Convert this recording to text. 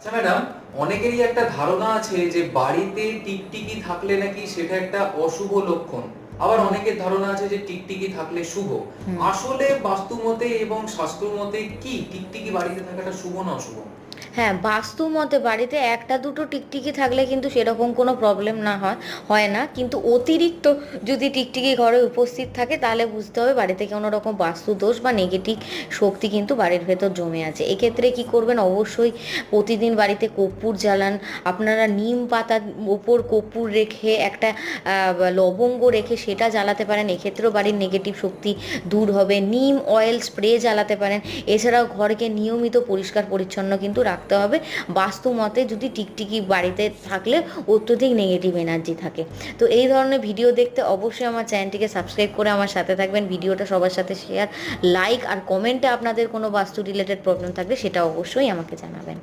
আচ্ছা ম্যাডাম অনেকেরই একটা ধারণা আছে যে বাড়িতে টিকটিকি থাকলে নাকি সেটা একটা অশুভ লক্ষণ। আবার অনেকের ধারণা আছে যে টিকটিকি থাকলে শুভ। আসলে বাস্তু মতে এবং শাস্ত্র মতে কি টিকটিকি বাড়িতে থাকাটা শুভ না অশুভ? হ্যাঁ বাস্তু মতে বাড়িতে একটা দুটো টিকটিকি থাকলে কিন্তু সেরকম কোনো প্রবলেম না হয় হয় না। কিন্তু অতিরিক্ত যদি টিকটিকি ঘরে উপস্থিত থাকে, তাহলে বুঝতে হবে বাড়িতে কোনো রকম বাস্তু দোষ বা নেগেটিভ শক্তি কিন্তু বাড়ির ভেতর জমে আছে। এক্ষেত্রে কি করবেন? অবশ্যই প্রতিদিন বাড়িতে কর্পূর জ্বালান। আপনারা নিম পাতার ওপর কর্পূর রেখে একটা লবঙ্গ রেখে সেটা জ্বালাতে পারেন। এক্ষেত্রেও বাড়ির নেগেটিভ শক্তি দূর হবে। নিম অয়েল স্প্রে জ্বালাতে পারেন। এছাড়াও ঘরকে নিয়মিত পরিষ্কার পরিচ্ছন্ন কিন্তু রাখতে হবে। বাস্তু মতে যদি টিকটিকি বাড়িতে থাকলে অত্যধিক নেগেটিভ এনার্জি থাকে। তো এই ধরনের ভিডিও দেখতে অবশ্যই আমার চ্যানেলটিকে সাবস্ক্রাইব করে আমার সাথে থাকবেন। ভিডিওটা সবার সাথে শেয়ার লাইক আর কমেন্টে আপনাদের কোনো বাস্তু রিলেটেড প্রবলেম থাকলে সেটা অবশ্যই আমাকে জানাবেন।